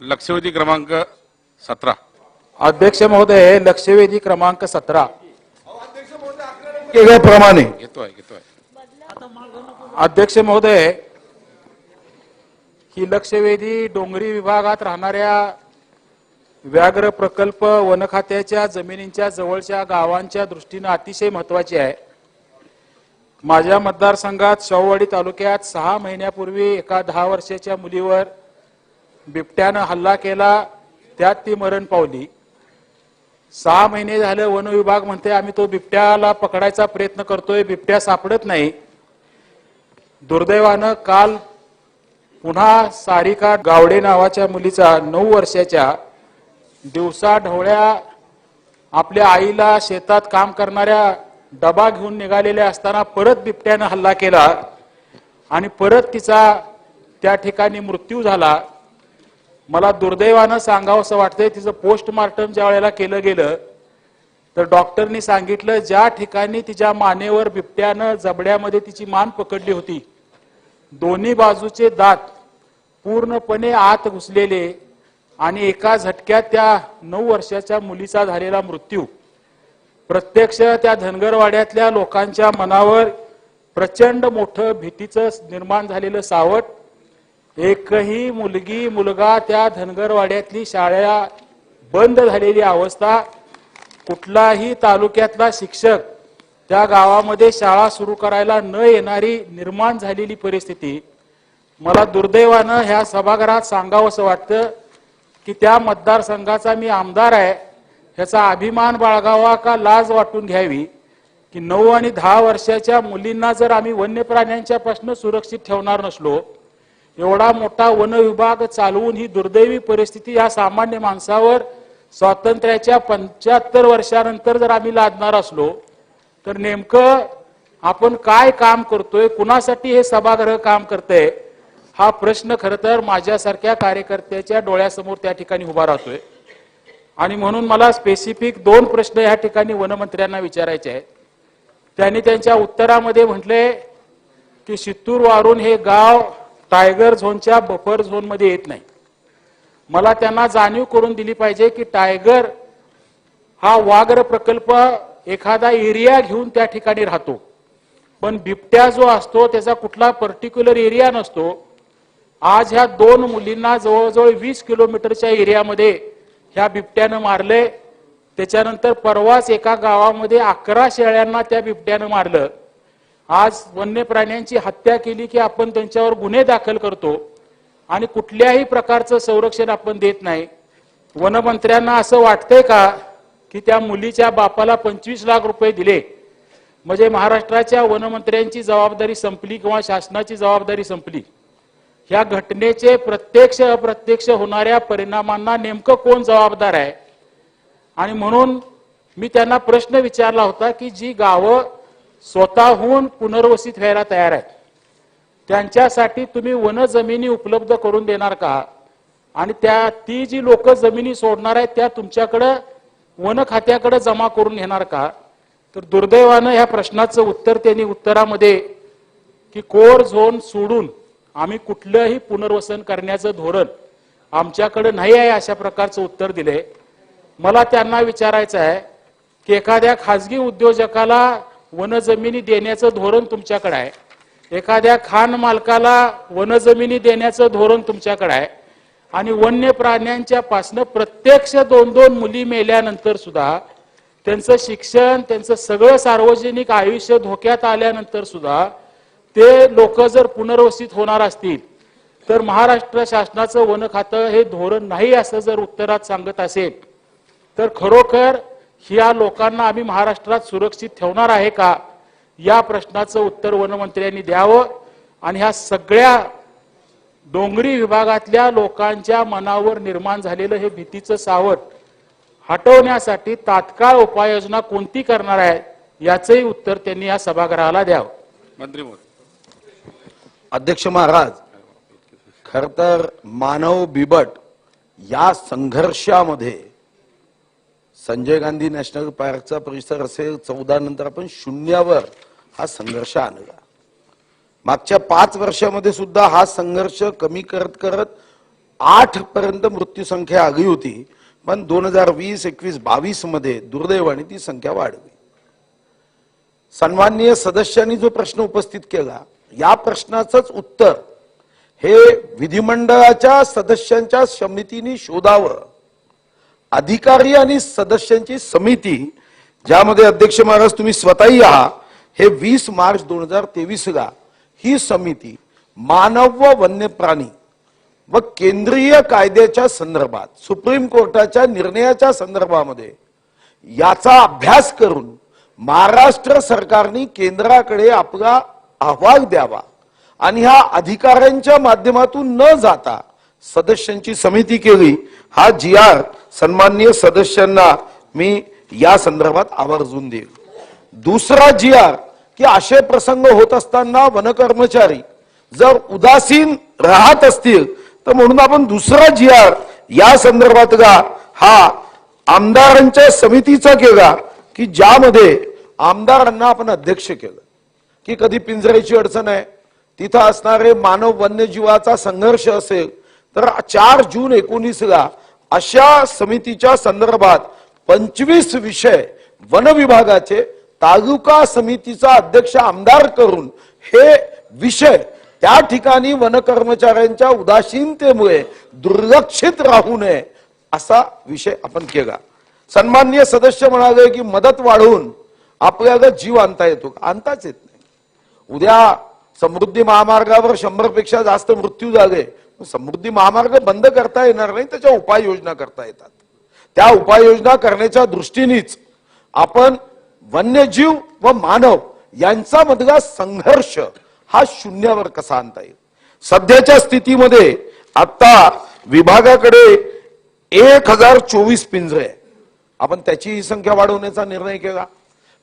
लक्षवेधी क्रमांक सतरा. अध्यक्ष महोदय लक्षवेधी क्रमांक सतरा. केल्याप्रमाणे घेतोय घेतोय. अध्यक्ष महोदय ही लक्षवेधी डोंगरी विभागात राहणाऱ्या व्याघ्र प्रकल्प वन खात्याच्या जमिनींच्या जवळच्या गावांच्या दृष्टीनं अतिशय महत्वाची आहे. माझ्या मतदारसंघात शाहूवाडी तालुक्यात सहा महिन्यापूर्वी एका दहा वर्षाच्या मुलीवर बिबट्यानं हल्ला केला त्यात ती मरण पावली. सहा महिने झाले वन विभाग म्हणते आम्ही तो बिबट्याला पकडायचा प्रयत्न करतोय बिबट्या सापडत नाही. दुर्दैवानं काल पुन्हा सारिका गावडे नावाच्या मुलीचा नऊ वर्षाच्या दिवसा ढवळ्या आपल्या आईला शेतात काम करणाऱ्या डबा घेऊन निघालेल्या असताना परत बिबट्यानं हल्ला केला आणि परत तिचा त्या ठिकाणी मृत्यू झाला. मला दुर्दैवानं सांगावं असं वाटतंय तिचं पोस्टमार्टम ज्या वेळेला केलं गेलं तर डॉक्टरनी सांगितलं ज्या ठिकाणी तिच्या मानेवर बिबट्यानं जबड्यामध्ये तिची मान पकडली होती दोन्ही बाजूचे दात पूर्णपणे आत घुसलेले आणि एका झटक्यात त्या नऊ वर्षाच्या मुलीचा झालेला मृत्यू. प्रत्यक्ष त्या धनगरवाड्यातल्या लोकांच्या मनावर प्रचंड मोठं भीतीचं निर्माण झालेलं सावट एकही मुलगी मुलगा त्या धनगरवाड्यातली शाळा बंद झालेली अवस्था कुठलाही तालुक्यातला शिक्षक त्या गावामध्ये शाळा सुरू करायला न येणारी निर्माण झालेली परिस्थिती मला दुर्दैवानं ह्या सभागृहात सांगावं असं वाटतं की त्या मतदारसंघाचा मी आमदार आहे ह्याचा अभिमान बाळगावा का लाज वाटून घ्यावी की नऊ आणि दहा वर्षाच्या मुलींना जर आम्ही वन्य प्राण्यांच्या प्रश्न सुरक्षित ठेवणार नसलो एवढा मोठा वन विभाग चालवून ही दुर्दैवी परिस्थिती या सामान्य माणसावर स्वातंत्र्याच्या पंच्याहत्तर वर्षानंतर जर आम्ही लादणार असलो तर नेमकं आपण काय काम करतोय कुणासाठी हे सभागृह काम करतंय हा प्रश्न खरं तर माझ्यासारख्या कार्यकर्त्याच्या डोळ्यासमोर त्या ठिकाणी उभा राहतोय. आणि म्हणून मला स्पेसिफिक दोन प्रश्न या ठिकाणी वनमंत्र्यांना विचारायचे आहेत. त्यांनी त्यांच्या उत्तरामध्ये म्हटले की शित्तूर वारून हे गाव टायगर झोनच्या बफर झोनमध्ये येत नाही. मला त्यांना जाणीव करून दिली पाहिजे की टायगर हा वाघर प्रकल्प एखादा एरिया घेऊन त्या ठिकाणी राहतो. पण बिबट्या जो असतो त्याचा कुठला पर्टिक्युलर एरिया नसतो. आज ह्या दोन मुलींना जवळजवळ वीस किलोमीटरच्या एरियामध्ये ह्या बिबट्यानं मारले त्याच्यानंतर परवाच एका गावामध्ये अकरा शेळ्यांना त्या बिबट्यानं मारलं. आज वन्य प्राण्यांची हत्या केली की आपण त्यांच्यावर गुन्हे दाखल करतो आणि कुठल्याही प्रकारचं संरक्षण आपण देत नाही. वनमंत्र्यांना असं वाटतंय का की त्या मुलीच्या बापाला पंचवीस लाख रुपये दिले? म्हणजे महाराष्ट्राच्या वनमंत्र्यांची जबाबदारी संपली किंवा शासनाची जबाबदारी संपली? ह्या घटनेचे प्रत्यक्ष अप्रत्यक्ष होणाऱ्या परिणामांना नेमकं कोण जबाबदार आहे? आणि म्हणून मी त्यांना प्रश्न विचारला होता की जी गावं स्वतःहून पुनर्वसित व्हायला तयार आहेत त्यांच्यासाठी तुम्ही वन जमिनी उपलब्ध करून देणार का? आणि त्या ती जी लोक जमिनी सोडणार आहेत त्या तुमच्याकडं वन खात्याकडे जमा करून घेणार का? तर दुर्दैवानं ह्या प्रश्नाचं उत्तर त्यांनी उत्तरामध्ये की कोर झोन सोडून आम्ही कुठलंही पुनर्वसन करण्याचं धोरण आमच्याकडे नाही आहे अशा प्रकारचं उत्तर दिले मला त्यांना विचारायचं आहे की एखाद्या खाजगी उद्योजकाला वनजमिनी देण्याचं धोरण तुमच्याकडे आहे. एखाद्या खान मालकाला वनजमिनी देण्याचं धोरण तुमच्याकडे आहे. आणि वन्य प्राण्यांच्या पासनं प्रत्यक्ष दोन दोन मुली मेल्यानंतर सुद्धा त्यांचं शिक्षण त्यांचं सगळं सार्वजनिक आयुष्य धोक्यात आल्यानंतर सुद्धा ते लोक जर पुनर्वसित होणार असतील तर महाराष्ट्र शासनाचं वन खातं हे धोरण नाही असं जर उत्तरात सांगत असेल तर खरोखर ह्या लोकांना आम्ही महाराष्ट्रात सुरक्षित ठेवणार आहे का? या प्रश्नाचं उत्तर वनमंत्र्यांनी द्यावं. आणि ह्या सगळ्या डोंगरी विभागातल्या लोकांच्या मनावर निर्माण झालेलं हे भीतीचं सावट हटवण्यासाठी तात्काळ उपाययोजना कोणती करणार आहे याचंही उत्तर त्यांनी या सभागृहाला द्यावं. मंत्री महोदय अध्यक्ष महाराज खर तर मानव बिबट या संघर्षामध्ये संजय गांधी नॅशनल पार्कचा परिसर असेल चौदा नंतर आपण शून्यावर हा संघर्ष आणला मागच्या पाच वर्षामध्ये सुद्धा हा संघर्ष कमी करत करत आठ पर्यंत मृत्यू संख्या आली होती. पण दोन हजार वीस एकवीस बावीसमध्ये दुर्दैवाने ती संख्या वाढली. सन्माननीय सदस्यांनी जो प्रश्न उपस्थित केला या प्रश्नाचंच उत्तर हे विधिमंडळाच्या सदस्यांच्या समितीने शोधावं. अधिकारी आणि सदस्यांची समिती ज्यामध्ये अध्यक्ष महाराज तुम्ही स्वतःही आहात हे वीस मार्च दोन हजार तेवीस ला ही समिती मानव व वन्य प्राणी व केंद्रीय कायद्याच्या संदर्भात सुप्रीम कोर्टाच्या निर्णयाच्या संदर्भामध्ये याचा अभ्यास करून महाराष्ट्र सरकारने केंद्राकडे आपला अहवाल द्यावा आणि ह्या अधिकाऱ्यांच्या माध्यमातून न जाता सदस्यांची समिती केली. हा जी आर सन्माननीय सदस्यांना मी या संदर्भात आवर्जून देईल. दुसरा जी आर की असे प्रसंग होत असताना वनकर्मचारी जर उदासीन राहत असतील तर म्हणून आपण दुसरा जी आर या संदर्भातला हा आमदारांच्या समितीचा केला की ज्यामध्ये आमदारांना आपण अध्यक्ष केलं. की कधी पिंजऱ्याची अडचण आहे तिथं असणारे मानव वन्यजीवाचा संघर्ष असेल तर चार जून एकोणीसला अशा समितीच्या संदर्भात पंचवीस विषय वन विभागाचे तालुका समितीचा अध्यक्ष आमदार करून हे विषय त्या ठिकाणी वन कर्मचाऱ्यांच्या उदासीनतेमुळे दुर्लक्षित राहू नये असा विषय आपण केला. सन्माननीय सदस्य म्हणाले की मदत वाढवून आपल्याला जीव आणता येतो आणताच येत नाही. उद्या समृद्धी महामार्गावर शंभरपेक्षा जास्त मृत्यू झाले समृद्धी महामार्ग बंद करता येणार नाही त्याच्या उपाययोजना करता येतात. त्या उपाययोजना करण्याच्या दृष्टीनेच आपण वन्यजीव व मानव यांचा मधला संघर्ष हा शून्यावर कसा आणता येईल? सध्याच्या स्थितीमध्ये आता विभागाकडे एक हजार चोवीस पिंजरे आहे. आपण त्याची ही संख्या वाढवण्याचा निर्णय केला.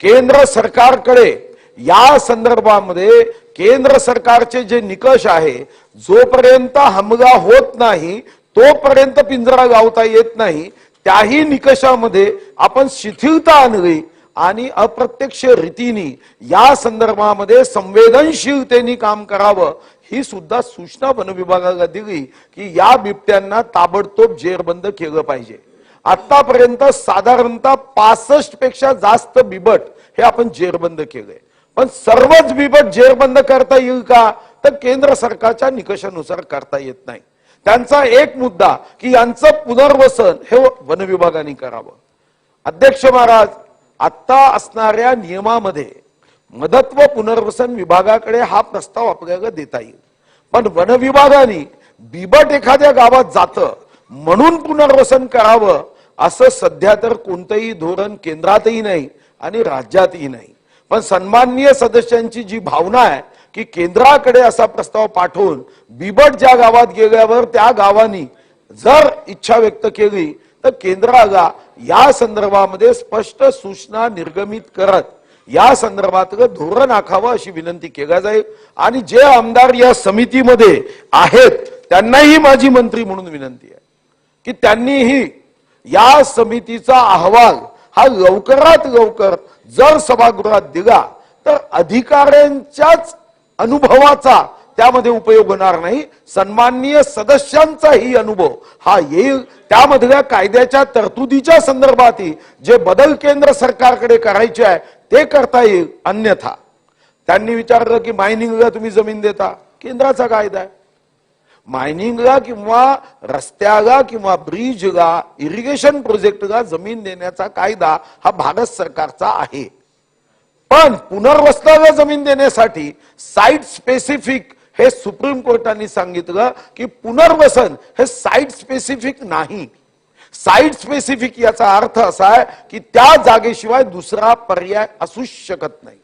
केंद्र सरकारकडे या संदर्भामध्ये केंद्र सरकारचे जे निकष आहे जोपर्यंत हमगा होत नाही तोपर्यंत पिंजरा लावता येत नाही त्याही निकषामध्ये आपण शिथिलता आणली आणि अप्रत्यक्ष रीतीने या संदर्भामध्ये संवेदनशीलतेने काम करावं ही सुद्धा सूचना वन विभागाला दिली की या बिबट्यांना ताबडतोब जेरबंद केलं पाहिजे. आतापर्यंत साधारणतः पासष्टपेक्षा जास्त बिबट हे आपण जेरबंद केलंय. पण सर्वच बिबट जेरबंद करता येईल का? तर केंद्र सरकारच्या निकषानुसार करता येत नाही. त्यांचा एक मुद्दा की यांचं पुनर्वसन हे वन विभागाने करावं. अध्यक्ष महाराज आता असणाऱ्या नियमामध्ये मदत व पुनर्वसन विभागाकडे हा प्रस्ताव आपल्याला देता येईल. पण वन विभागाने बिबट एखाद्या गावात जातं म्हणून पुनर्वसन करावं असं सध्या तर कोणतंही धोरण केंद्रातही नाही आणि राज्यातही नाही. पण सन्माननीय सदस्यांची जी भावना आहे की केंद्राकडे असा प्रस्ताव पाठवून बिबट ज्या गावात गेल्यावर त्या गावानी जर इच्छा व्यक्त केली तर केंद्राला या संदर्भामध्ये स्पष्ट सूचना निर्गमित करत या संदर्भात धोरण आखावं अशी विनंती केल्या जाईल. आणि जे आमदार या समितीमध्ये आहेत त्यांनाही माझी मंत्री म्हणून विनंती आहे की त्यांनीही या समितीचा अहवाल हा लवकरात लवकर जर सभागृहात दिला तर अधिकाऱ्यांच्याच अनुभवाचा त्यामध्ये उपयोग होणार नाही. सन्माननीय सदस्यांचाही अनुभव हा येईल. त्यामधल्या कायद्याच्या तरतुदीच्या संदर्भातही जे बदल केंद्र सरकारकडे करायचे आहे ते करता येईल. अन्यथा त्यांनी विचारलं की मायनिंगला तुम्ही जमीन देता. केंद्राचा कायदा आहे. मायनिंगला किंवा रस्त्याला किंवा ब्रिजला इरिगेशन प्रोजेक्टला जमीन देण्याचा कायदा हा भारत सरकारचा आहे. पण पुनर्वसनाला जमीन देण्यासाठी साईट स्पेसिफिक हे सुप्रीम कोर्टाने सांगितलं की पुनर्वसन हे साईट स्पेसिफिक नाही. साईट स्पेसिफिक याचा अर्थ असा आहे की त्या जागेशिवाय दुसरा पर्याय असूच शकत नाही.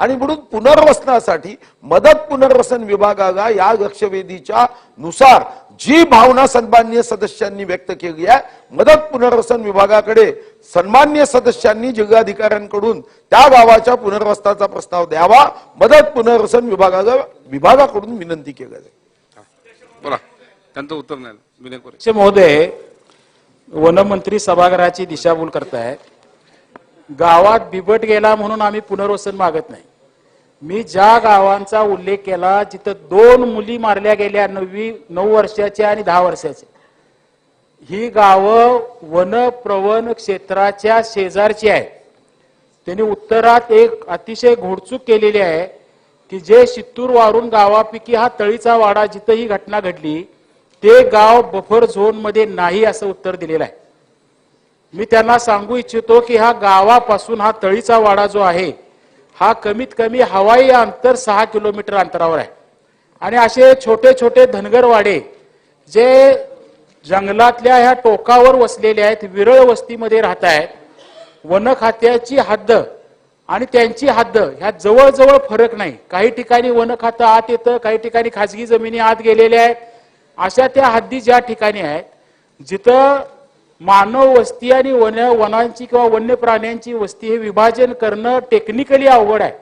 आणि म्हणून पुनर्वसनासाठी मदत पुनर्वसन विभागाला या लक्षवेधीच्या नुसार जी भावना सन्मान्य सदस्यांनी व्यक्त केली आहे मदत पुनर्वसन विभागाकडे सन्मान्य सदस्यांनी जिल्हाधिकाऱ्यांकडून त्या गावाच्या पुनर्वसनाचा प्रस्ताव द्यावा मदत पुनर्वसन विभागाला विभागाकडून विनंती केली जाईल बोला. त्यांचं उत्तर नाही महोदय वनमंत्री सभागृहाची दिशाभूल करतायत. गावात बिबट गेला म्हणून आम्ही पुनर्वसन मागत नाही. मी ज्या गावांचा उल्लेख केला जिथं दोन मुली मारल्या गेल्या नववी नऊ वर्षाच्या आणि दहा वर्षाच्या ही गावं वनप्रवन क्षेत्राच्या शेजारची आहेत. त्यांनी उत्तरात एक अतिशय घोडचूक केलेली आहे की जे शित्तूर वारून गावापैकी हा तळीचा वाडा जिथं ही घटना घडली ते गाव बफर झोनमध्ये नाही असं उत्तर दिलेलं आहे. मी त्यांना सांगू इच्छितो की हा गावापासून हा तळीचा वाडा जो आहे हा कमीत कमी हवाई अंतर सहा किलोमीटर अंतरावर आहे. आणि असे छोटे छोटे धनगरवाडे जे जंगलातल्या ह्या टोकावर वसलेले आहेत विरळ वस्तीमध्ये राहत आहेत वन खात्याची हद्द आणि त्यांची हद्द ह्या जवळजवळ फरक नाही. काही ठिकाणी वन खातं आत येतं काही ठिकाणी खाजगी जमिनी आत गेलेल्या आहेत. अशा त्या हद्दी ज्या ठिकाणी आहेत जिथं मानव वस्ती आणि वन वनांची किंवा वन्य प्राण्यांची वस्ती हे विभाजन करणं टेक्निकली अवघड आहे.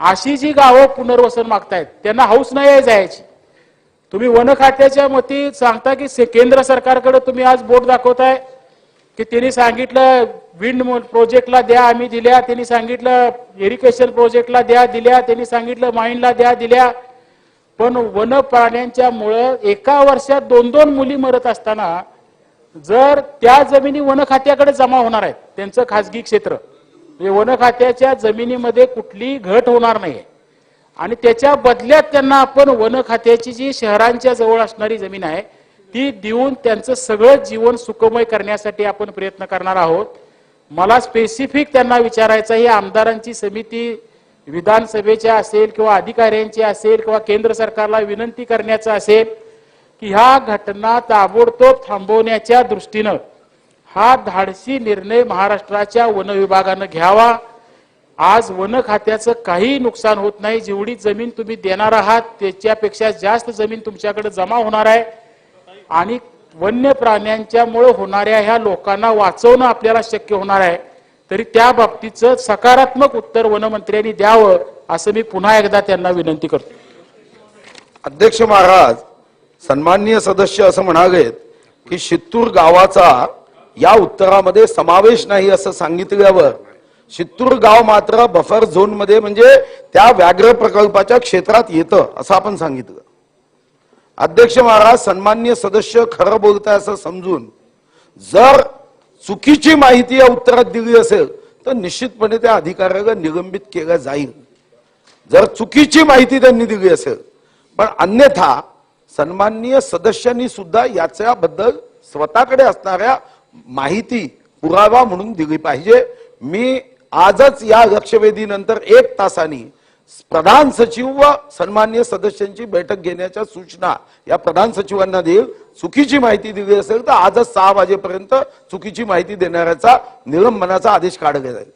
अशी जी गावं पुनर्वसन मागतायत त्यांना हौस नाही आहे जायची. तुम्ही वन खात्याच्या मती सांगता की से- केंद्र सरकारकडे तुम्ही आज बोट दाखवताय की त्यांनी सांगितलं विंड प्रोजेक्टला द्या आम्ही दिल्या. त्यांनी सांगितलं इरिगेशन प्रोजेक्टला द्या दिल्या. त्यांनी सांगितलं माइनला द्या दिल्या. पण वन प्राण्यांच्या मुळे एका वर्षात दोन दोन मुली मरत असताना जर त्या जमिनी वन खात्याकडे जमा होणार आहेत त्यांचं खासगी क्षेत्र म्हणजे वन खात्याच्या जमिनीमध्ये कुठली घट होणार नाही आणि त्याच्या बदल्यात त्यांना आपण वन खात्याची जी शहरांच्या जवळ असणारी जमीन आहे ती देऊन त्यांचं सगळं जीवन सुखमय करण्यासाठी आपण प्रयत्न करणार आहोत. मला स्पेसिफिक त्यांना विचारायचं ही आमदारांची समिती विधानसभेच्या असेल किंवा अधिकाऱ्यांची असेल किंवा केंद्र सरकारला विनंती करण्याचं असेल की ह्या घटना ताबडतोब थांबवण्याच्या दृष्टीनं हा धाडसी निर्णय महाराष्ट्राच्या वन विभागानं घ्यावा. आज वन खात्याचं काही नुकसान होत नाही. जेवढी जमीन तुम्ही देणार आहात त्याच्यापेक्षा जास्त जमीन तुमच्याकडे जमा होणार आहे. आणि वन्य प्राण्यांच्यामुळे होणाऱ्या ह्या लोकांना वाचवणं आपल्याला शक्य होणार आहे. तरी त्या बाबतीचं सकारात्मक उत्तर वनमंत्र्यांनी द्यावं असं मी पुन्हा एकदा त्यांना विनंती करतो. अध्यक्ष महाराज सन्माननीय सदस्य असं म्हणालेत की शित्तूर गावाचा या उत्तरामध्ये समावेश नाही असं सांगितल्यावर शित्तूर गाव मात्र बफर झोनमध्ये म्हणजे त्या व्याघ्र प्रकल्पाच्या क्षेत्रात येतं असं आपण सांगितलं. अध्यक्ष महाराज सन्मान्य सदस्य खरं बोलताय असं समजून जर चुकीची माहिती या उत्तरात दिली असेल तर निश्चितपणे त्या अधिकाऱ्याला निलंबित केलं जाईल. जर चुकीची माहिती त्यांनी दिली असेल पण अन्यथा सन्माननीय सदस्यांनी सुद्धा याच्याबद्दल स्वतःकडे असणाऱ्या माहिती पुरावा म्हणून दिली पाहिजे. मी आजच या लक्षवेधीनंतर एक तासानी प्रधान सचिव व सन्मान्य सदस्यांची बैठक घेण्याच्या सूचना या प्रधान सचिवांना देईल. चुकीची माहिती दिली असेल तर आजच सहा वाजेपर्यंत चुकीची माहिती देणाऱ्याचा निलंबनाचा आदेश काढला जाईल.